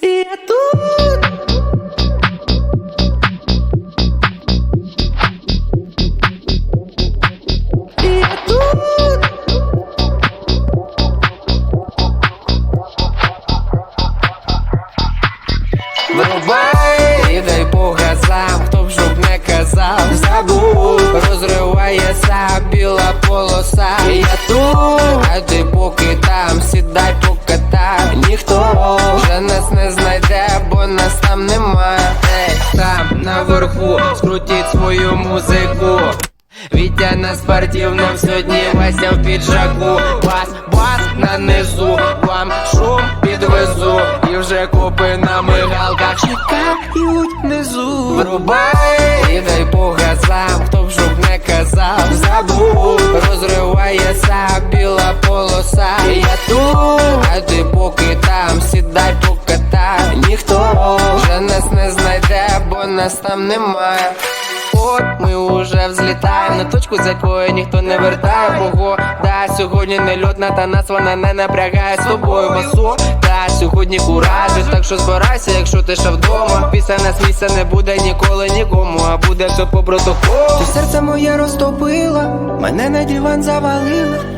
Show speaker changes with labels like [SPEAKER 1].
[SPEAKER 1] Я тут. Я тут. Вирубай і дай хто б щоб не казав, забув, розривається біла полоса. Я тут, а ти поки там, сідай покатай. Ніхто вже нас не знайде, бо нас там немає. Ей, там наверху, скрутіть свою музику. Вітя на спортивном сьогодні Вася в піджаку. Бас, бас на низу, вам шум підвезу. І вже копи на мигалках чекають внизу. Врубай і дай газам, хто б щоб не казав Забув, розривається біла полоса. Я тут, а ти там, сідай покатай. Ніхто вже нас не знайде, бо нас там немає. От ми уже взлітаємо на точку, з якої ніхто не вертає. Погода сьогодні не льотна, та нас вона не напрягає. З тобою масо Та сьогодні куражі, так що збирайся, якщо ти ще вдома. Після нас місця не буде ніколи нікому, а буде все по протоколу. Ти серце моє розтопила, мене на диван завалила